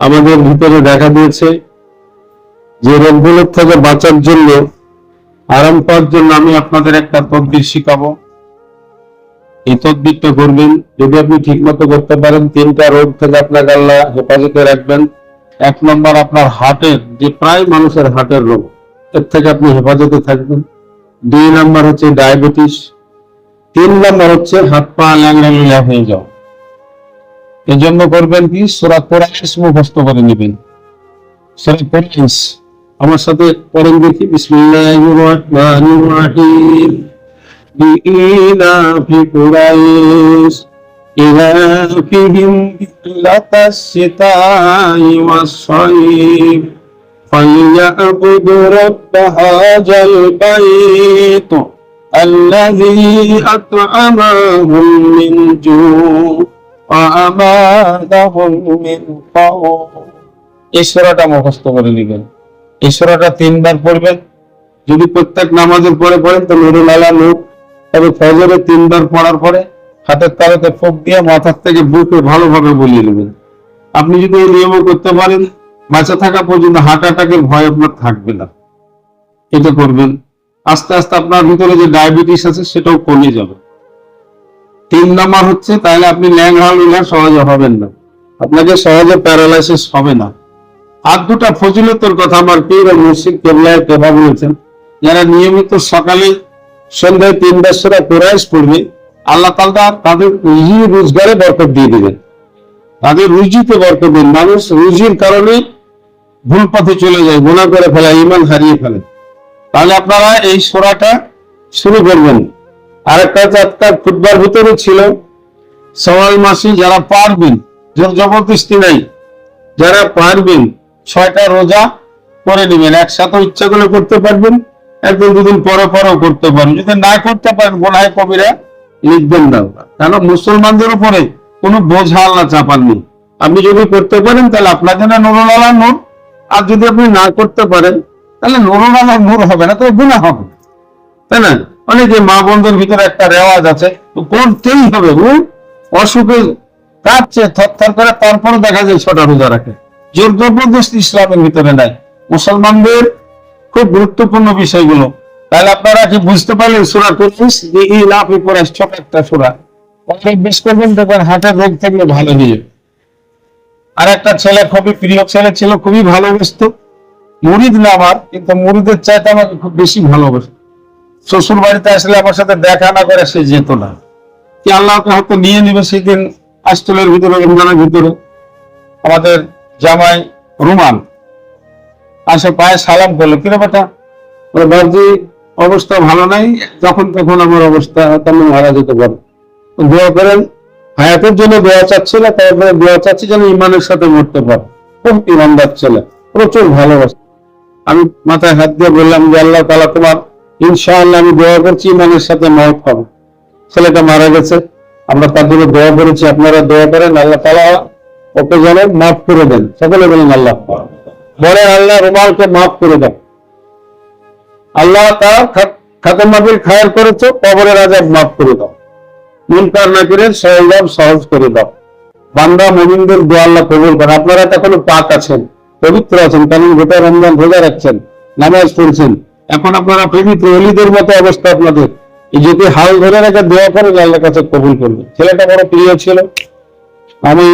আমাদের ভিতরে দেখা দিয়েছে। যে রোগগুলোর থেকে বাঁচার জন্য, আরাম পাওয়ার জন্য আমি আপনাদের একটা তদবির শিখাবো। এই তদবিরটা করবেন, যদি আপনি ঠিক মতো করতে পারেন, তিনটা রোগ থেকে আপনাকে আল্লাহ হেফাজতে রাখবেন। এক নম্বর আপনার হার্টের, যে প্রায় মানুষের হার্টের রোগ, এর থেকে আপনি হেফাজতে থাকবেন। দুই নম্বর হচ্ছে ডায়াবেটিস। তিন নম্বর হচ্ছে হাত পা ল্যাংড়া লিয়া হয়ে যাও এই জন্য করবেন কি সুরা কোরআস মুখস্থ করে নেবেন সুরা কোরআস আমার সাথে পড়েন দেখি বিসমিল্লাহির রহমানির রহিম بإيلاف قريش إيلافهم رحلة الشتاء والصيف فليعبدوا رب هذا البيت الذي أطعمهم من جوع وأماتهم من خوف ঈশ্বরটা মুখস্থ করে নিবেন। ঈশ্বরটা তিনবার পড়বেন। যদি প্রত্যেক নামাজের পরে পড়েন, তো নুরুল আলা নূর। তবে ফজরে তিনবার পড়ার পরে হাতের তালাতে ফোক দিয়ে মাথার থেকে বুকে ভালোভাবে বলিয়ে নেবেন। আপনি যদি এই নিয়ম করতে পারেন, বাঁচা থাকা পর্যন্ত হার্ট অ্যাটাকের ভয় আপনার থাকবে না। এটা করবেন। আস্তে আস্তে আপনার ভিতরে যে ডায়াবেটিস আছে, সেটাও কমে যাবে। তিন নাম্বার হচ্ছে, তাহলে আপনি ল্যাংড়া লুলা সহজে হবেন না। আপনাকে সহজে প্যারালাইসিস হবে না। আর দুটা ফজিলতের কথা আমার পীর ও মুর্শিদ কেবলায় কেবা বলেছেন। যারা নিয়মিত সকালে সন্ধ্যায় তিন বছরা কোরআশ পড়বে, আল্লাহ তাআলা তাদের রুজি রোজগারে বরকত দিয়ে দেবেন। তাদের রুজিতে বরকত দিন। মানুষ রুজির কারণে ভুল পথে চলে যায় গুণা করে ফেলে ইমান হারিয়ে ফেলে। তাহলে আপনারা এই সোরাটা শুরু করবেন। আরেকটা হচ্ছে আজকাল ফুটবল ভিতরে ছিল। সওয়াল মাসি যারা পারবেন জবরদস্তি নাই, যারা পারবেন, ছয়টা রোজা করে নেবেন, একসাথে ইচ্ছা করলে করতে পারবেন, একদিন, দুদিন পরে পরেও করতে পারেন যদি না করতে পারেন গোনায় কবিরা লিখবেন না কেন? মুসলমানদের উপরে কোনো বোঝা আল্লাহ চাপাননি। আপনি যদি করতে পারেন, তাহলে আপনার জন্য নুরুল আল্লাহ নূর। আর যদি আপনি না করতে পারেন, তাহলে নুরুল আল্লাহ নূর হবে না তো গুণা হবে। তাই না? অনেকে মা বন্ধুর ভিতরে একটা রেওয়াজ আছে, তো করতেই হবে ও অসুখে কাঁপছে থরথর করে তারপরে দেখা যায় ছোট রোজা রাখে। জোর জবরদস্তি ইসলামের ভিতরে নাই মুসলমানদের খুব গুরুত্বপূর্ণ বিষয়গুলো। তাহলে আপনারা কি বুঝতে পারলেন সুরা কুরআস যে এই লাভ উপরে ছোট একটা সুরা। বেশ করবেন দেখবেন হার্টের রোগ থাকলে ভালো যাবে আর একটা ছেলে খুবই প্রিয় ছেলে ছিল, খুবই ভালোবাসতো। মুরিদ না আমার, কিন্তু মুরিদের চাইতে আমাকে খুব বেশি ভালোবাসত। শ্বশুর বাড়িতে আসলে আমার সাথে দেখা না করে সে যেত না। কি আল্লাহকে হয়তো নিয়ে নিবে সেদিন আস্তলের ভিতরে, রমজানের ভিতরে? আমাদের জামাই রুমান আসে পায়ে সালাম করল, কিরে বেটা? বাবজি, অবস্থা ভালো নাই? যখন তখন আমার অবস্থা তেমন মারা যেতে পারে। দোয়া করেন, হায়াতের জন্য দোয়া চাচ্ছিল, তারপরে দোয়া চাচ্ছি যেন ইমানের সাথে মরতে পারে। খুব ইমানদার ছেলে, প্রচুর ভালোবাসা। আমি মাথায় হাত দিয়ে বললাম যে, আল্লাহ তালা তোমার ইনশাআল্লাহ আমি দোয়া করছি, ইমানের সাথে মত হবে ছেলেটা মারা গেছে, আমরা তার জন্য দোয়া করেছি, আপনারা দোয়া করেন, আল্লাহ তালা ওকে যেন মাফ করে দেন। সকলে বলেন আল্লাহ। বলে আল্লাহ রুমালকে মাফ করে দেন। আল্লাহ তার খাতের মাফিল খায়ের করেছ, কবরের আজাব মাফ করে দাও। মুনকার নাকিরের সহজাব সহজ করে দাও। বান্দা, মুমিনদের দোয়া আল্লাহ কবুল করেন আপনারা তো এখনও পাক আছেন, পবিত্র আছেন, কারণ গোটা রমজান রোজা রাখছেন, নামাজ পড়ছেন। এখন আপনারা পবিত্র অলিদের মতো অবস্থা আপনাদের। এই যদি হাল ধরে রেখে দোয়া করেন, আল্লাহর কাছে কবুল করবে ছেলেটা বড় প্রিয় ছিল। আমি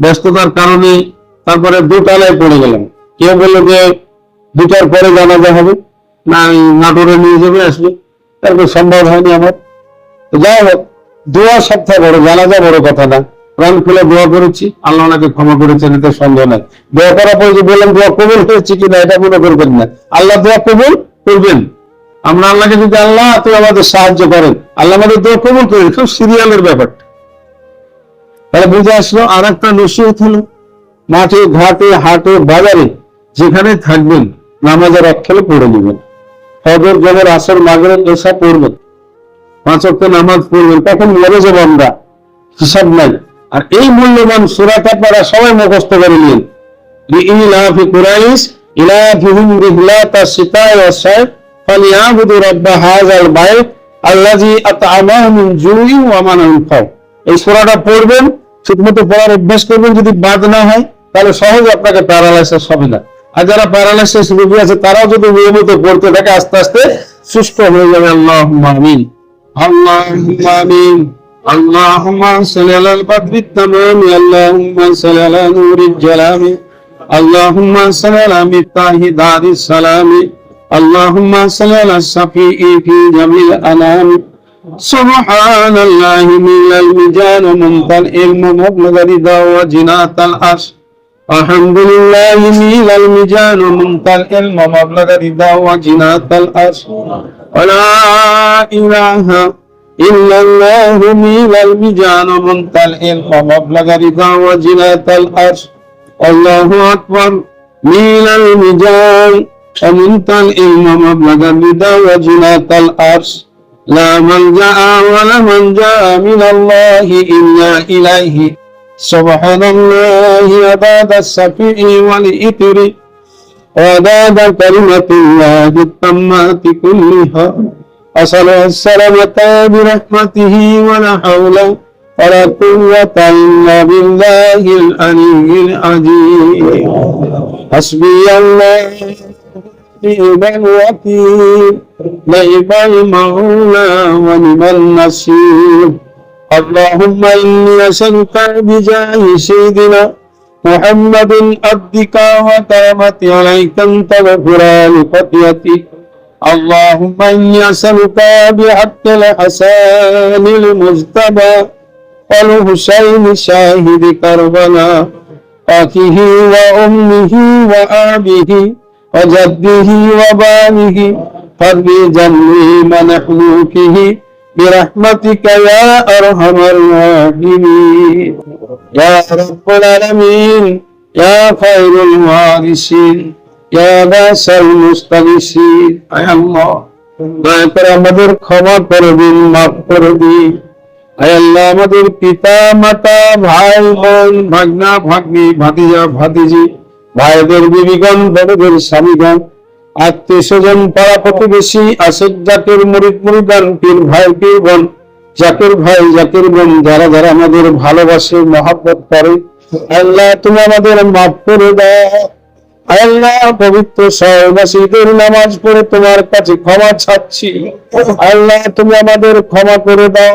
ব্যস্ততার কারণে তারপরে দুটালায় পড়ে গেলাম। কেউ বলল যে, দুটার পরে জানাজা হবে। না নাটোরে নিয়ে যাবে, আসবে। তারপর সম্ভব হয়নি আমার। তো যাই হোক, দোয়া সবথেকে বড়, জানাজা বড় কথা না। প্রাণ খুলে দোয়া করেছি। আল্লাহ ওনাকে ক্ষমা করেছেন, এতে সন্দেহ নাই। দোয়া করার পরে যে বললাম দোয়া কবুল হয়েছে কিনা, এটা মনে করবেন না। আল্লাহ দোয়া কবুল করবেন। আমরা আল্লাহকে যদি আল্লাহ তুমি আমাদের সাহায্য করেন। আল্লাহ আমাদের দোয়া কবুল করেন, খুব সিরিয়ালের ব্যাপারটা। তাহলে বুঝে আসলো আর একটা নসিহত হলো, মাঠে, ঘাটে, হাটে, বাজারে যেখানে থাকবেন, নামাজের এক খেলে পড়ে নেবেন। ফজর জবর আসর মাগরের এসা পড়বেন। পাঁচ অক্ট নামাজ পড়বেন, তখন মরে যাব আমরা হিসাব নাই। আর এই মূল্যবান সুরাত আপনারা সবাই মুখস্থ করে নিন। কুরাইশ ইলাফিহিম রিহলাতা সিতায় ওয়াসাইফ ফালিয়াবুদু রাব্বা হাযাল বাইত আল্লাযী আত'আমাহুম মিন জুইন ওয়া আমানাহুম খাও এই সূরাটা পড়বেন ঠিকমতো পড়ার অভ্যাস করবেন যদি বাদ না হয় তাহলে সহজে আপনাকে প্যারালাইসিস হবে না আর যারা প্যারালাইসিস রোগী আছে তারাও যদি নিয়মিত পড়তে থাকে আস্তে আস্তে সুস্থ হয়ে যাবে আল্লাহ আমিন আল্লাহ আমিন اللهم صل على القدر التمام اللهم صل على نور الجلال اللهم صل على مفتاح دار السلام اللهم صل على الشفيع في جميع الانام سبحان الله من المجان منتهى العلم مبلغ رضا وجنات العرش الحمد لله من المجان منتهى العلم مبلغ رضا وجنات العرش ولا اله إلا الله من المجان منتهى العلم مبلغ رضا وجنات العرش الله أكبر من المجان ومنتهى العلم مبلغ الرضا وجنات العرش لا ملجأ ولا منجا من الله إلا إليه سبحان الله عدد السفيع والإثر وعدد كلمة الله التامات كلها أسأل السلامة برحمته ولا حول ولا قوة إلا بالله العلي العظيم حسبي الله نعم الوكيل نعم المولى ونعم النصير اللهم إني أسألك بجاه سيدنا محمد عبدك وكرمت عليك أنت غفران خطيئتي اللهم إني أسألك بحق الحسن المجتبى والحسين شاهد كربلاء أخيه وأمه وأبيه وجده وبابه قد جميع منحوكه برحمتك يا أرحم الراحمين يا رب العالمين يا خير الوارثين يا باس المستغيثين أي الله দয়া করে আমাদের ক্ষমা করে দিন মাফ করে দিন আয় আল্লাহ আমাদের পিতা, মাতা, ভাই, বোন, ভাগনা, ভাগ্নি, ভাতিজা, ভাতিজি, ভাইদের বিবিগণ, বড়দের স্বামীগণ আত্মীয় স্বজন পাড়া প্রতিবেশী আসেক জাকের মরিদ মরিদান, পীর ভাই, পীর বোন, জাকের ভাই, জাকের বোন, যারা যারা আমাদের ভালোবাসে, মহাব্বত করে। আল্লাহ তুমি আমাদের মাফ করে দাও। আল্লাহ, পবিত্র সহবাসীদের নামাজ পড়ে তোমার কাছে ক্ষমা চাচ্ছি। আল্লাহ তুমি আমাদের ক্ষমা করে দাও।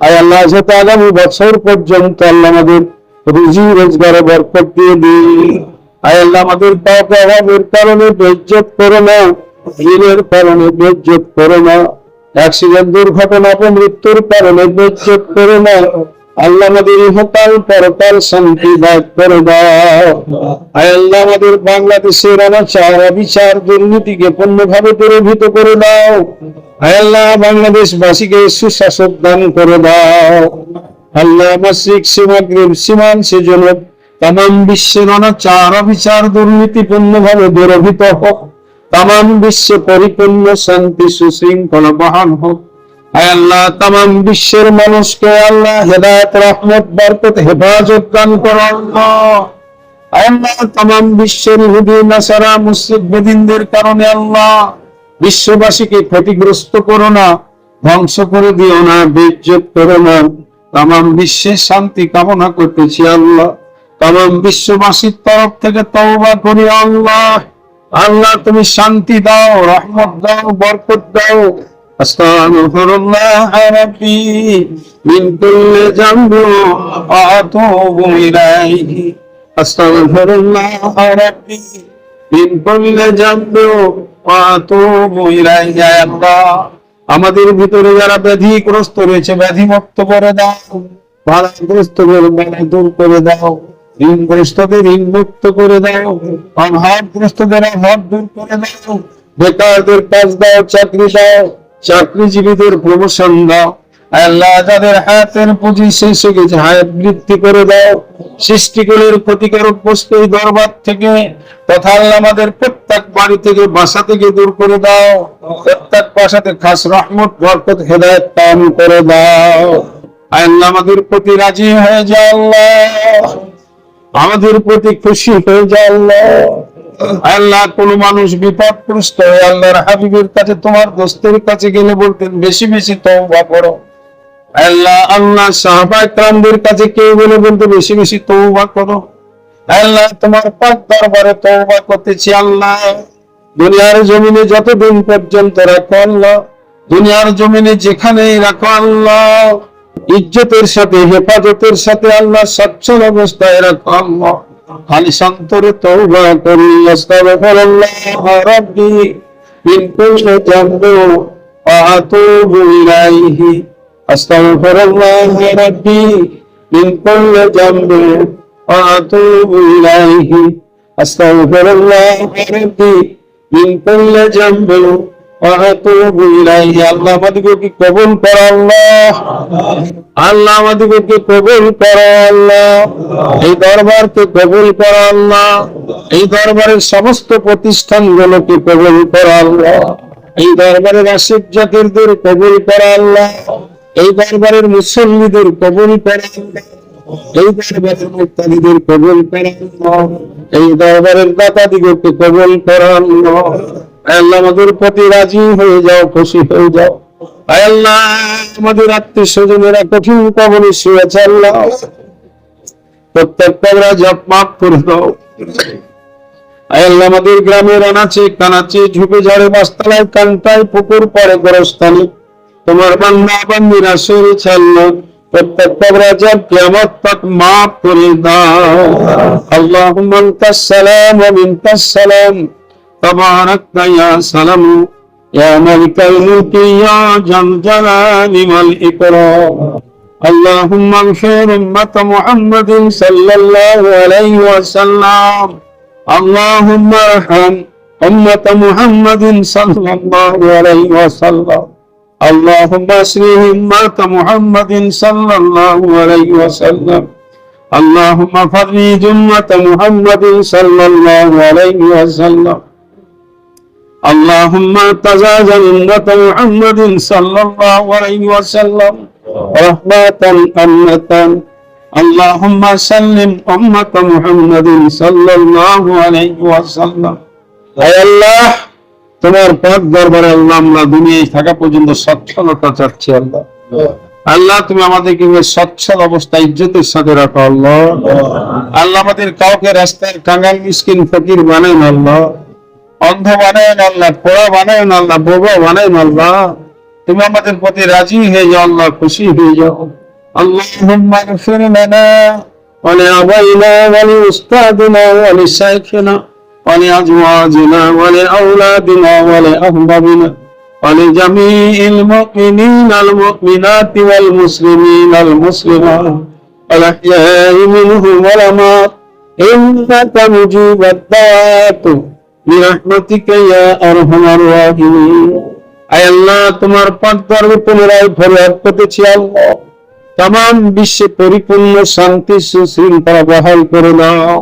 আয় আল্লাহ যাতে আগামী বছর পর্যন্ত আল্লাহ আমাদের রুজি রোজগারে বরকত দিয়ে দিন। আয় আল্লাহ আমাদের পাপ অভাবের কারণে বেজ্জত করো না ঋণের কারণে বেজ্জত করো না অ্যাক্সিডেন্ট দুর্ঘটনা অপমৃত্যুর কারণে বেজ্জত করো না, আল্লাহ আমাদের ইহকাল পরকাল শান্তি দাগ করে দাও আয় আল্লাহ আমাদের বাংলাদেশের অনাচার, অবিচার, দুর্নীতিকে পূর্ণভাবে পরিভূত করে দাও আল্লাহ বাংলাদেশবাসীকে সুশাসক দান করে দাও। আল্লাহ মাসিক সীমাগ্রীব সীমাংশে জনক তাম বিশ্বের অনাচার, অবিচার, দুর্নীতি পূর্ণভাবে দূরভূত হোক। তাম বিশ্বে পরিপূর্ণ শান্তি, সুশৃঙ্খলা বহান হোক। আল্লাহ তাম বিশ্বের মানুষকে আল্লাহ হেদায়ত, রহমত, বরকত, হেফাজত দান করো। আল্লাহ তাম বিশ্বের ইহুদি নাসারা মুসলিম বেদিনদের কারণে আল্লাহ বিশ্ববাসীকে ক্ষতিগ্রস্ত করো না ধ্বংস করে দিও না বেজ্জত করো না তাম বিশ্বের শান্তি কামনা করতেছি আল্লাহ তাম বিশ্ববাসীর তরফ থেকে তওবা করি আল্লাহ আল্লাহ তুমি শান্তি দাও রহমত দাও বরকত দাও أستغفر الله ربي من كل ذنب وأتوب إليه أستغفر الله ربي من كل ذنب আমাদের ভিতরে যারা ব্যাধিগ্রস্ত রয়েছে ব্যাধি মুক্ত করে দাও। বাধাগ্রস্ত দূর করে দাও। ঋণগ্রস্তদের ঋণ মুক্ত করে দাও। অভাবগ্রস্তদের অভাব দূর করে দাও। বেকারদের কাজ দাও, চাকরি দাও। চাকরিজীবীদের প্রমোশন দাও। আল্লাহ যাদের হায়াতের পুঁজি শেষ হয়ে গেছে হায়াত বৃদ্ধি করে দাও। সৃষ্টিগুলির ক্ষতিকারক বস্তু দরবার থেকে তথা আল্লাহ আমাদের প্রত্যেক বাড়ি থেকে বাসা থেকে দূর করে দাও। প্রত্যেক বাসাতে খাস রহমত, বরকত, হেদায়ত কাম করে দাও। আল্লাহ, আমাদের প্রতি রাজি হয়ে যাও আল্লাহ। আমাদের প্রতি খুশি হয়ে যাও আল্লাহ। আল্লাহ, কোন মানুষ বিপদগ্রস্ত হয়ে আল্লাহর হাবিবের কাছে, তোমার দোস্তের কাছে গেলে বলতেন, বেশি বেশি তওবা করো। আল্লাহ আল্লাহ সাহাবা ক্রামদের কাছে কেউ বলে বলতে বেশি বেশি তৌবা করো। আল্লাহ, তোমার পাক দরবারে তৌবা করতেছি, আল্লাহ। দুনিয়ার জমিনে যতদিন পর্যন্ত রাখো, আল্লাহ। দুনিয়ার জমিনে যেখানেই রাখো, আল্লাহ। ইজ্জতের সাথে, হেফাজতের সাথে, আল্লাহ, সচ্ছল অবস্থায় রাখো, আল্লাহ। খালি সন্তরে তৌবা করি আস্তাগফিরুল্লাহ রাব্বি, মিন কুল্লি জামবি ওয়া আতুবু ইলাইহি। আস্তাগফিরুল্লাহ রাব্বি মিন কুল্লি যামবি ওয়া আতুবু ইলাইহি। আস্তাগফিরুল্লাহ রাব্বি মিন কুল্লি যামবি ওয়া আতুবু ইলাইহি। আল্লাহ আমাদেরকে কবুল করো, আল্লাহ? আল্লাহ আমাদেরকে কবুল করো, আল্লাহ? এই দরবারকে কবুল করো, আল্লাহ? এই দরবারের সমস্ত প্রতিষ্ঠানগুলোকে কবুল করো, আল্লাহ? এই দরবারের আশিক জাতিরদের কবুল করো, আল্লাহ? এই দরবারের মুসল্লিদের কবুল করো, এই দরবারের মুক্তাদিদের কবুল করো, এই দরবারের দাতাদিগকে কবুল করো আল্লাহ আমাদের প্রতি রাজি হয়ে যাও, খুশি হয়ে যাও। আল্লাহ আমাদের আত্মীয় স্বজনেরা কঠিন শুয়েছে, আল্লাহ। প্রত্যেক কবরা জপ মাফ করে দাও। আল্লাহ আমাদের গ্রামের আনাচে কানাচে ঝুপে ঝাড়ে বাস্তালায় কান্তায় পুকুর পরে গোরস্থানে তোমার বান্দা বান্দিরা শরীর ছাড়লো প্রত্যেক কবরা জপ কিয়ামত তক মাফ করে দাও আল্লাহুম্মা আনতাস সালাম ওয়া মিনকাস সালাম তাবারাকতা ইয়া সালামু يا ملك الملك يا ذا الجلال والإكرام اللهم اغفر أمة محمد صلى الله عليه وسلم اللهم ارحم أمة محمد صلى الله عليه وسلم اللهم اصلح أمة محمد صلى الله عليه وسلم. اللهم فرج أمة محمد صلى الله عليه وسلم. اللهم تزاوج أمة محمد صلى الله عليه وسلم. رحمة أمة. اللهم سلم أمة محمد صلى الله عليه وسلم. أي الله. তোমার পথ দরবারে আল্লাহ আমরা দুনিয়ায় থাকা পর্যন্ত সচ্ছলতা চাচ্ছি আল্লাহ আল্লাহ তুমি আমাদেরকে সচ্ছল অবস্থা ইজ্জতের সাথে রাখো আল্লাহ আল্লাহ আমাদের কাউকে রাস্তার কাঙ্গাল মিসকিন ফকির বানান আল্লাহ অন্ধ বানায় আল্লাহ পোড়া বানায় আল্লাহ বোবা বানায় আল্লাহ তুমি আমাদের প্রতি রাজি হয়ে যাও আল্লাহ খুশি হয়ে যাও اللهم اغفر لنا ولأبينا ولأستاذنا ولشيخنا ولأزواجنا ولأولادنا ولأحبابنا ولجميع المؤمنين المؤمنات والمسلمين المسلمات والأحياء منهم والأموات إنك مجيب الدعوات برحمتك يا أرحم الراحمين أي الله تمر پاک دار میں تمہارا فریاد پتے چھے তাম বিশ্বে পরিপূর্ণ শান্তি সুশৃঙ্খলা বহাল করে দাও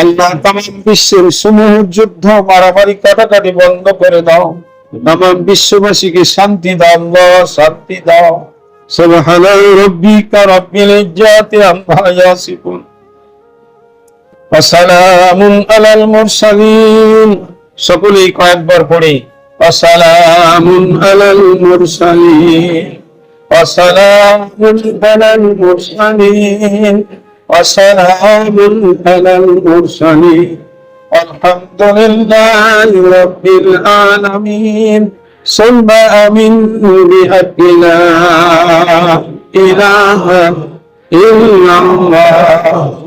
আল্লাহ তাম বিশ্বের সমূহ যুদ্ধ মারামারি কাটাকাটি বন্ধ করে দাও তাম বিশ্ববাসীকে শান্তি দাও আল্লাহ শান্তি দাও সুবহান রাব্বিকা রাব্বিল ইজ্জাতি আম্মা ইয়াসিফুন وسلام على المرسلين সকলেই কয়েকবার পড়ে وسلام على المرسلين وسلام على المرسلين وسلام على المرسلين والحمد لله رب العالمين ثم أمن بحق لا إله إلا الله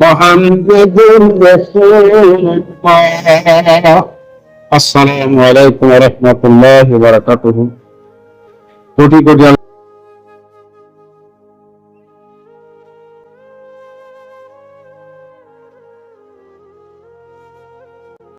محمد رسول الله السلام عليكم ورحمة الله وبركاته कोटि कोटि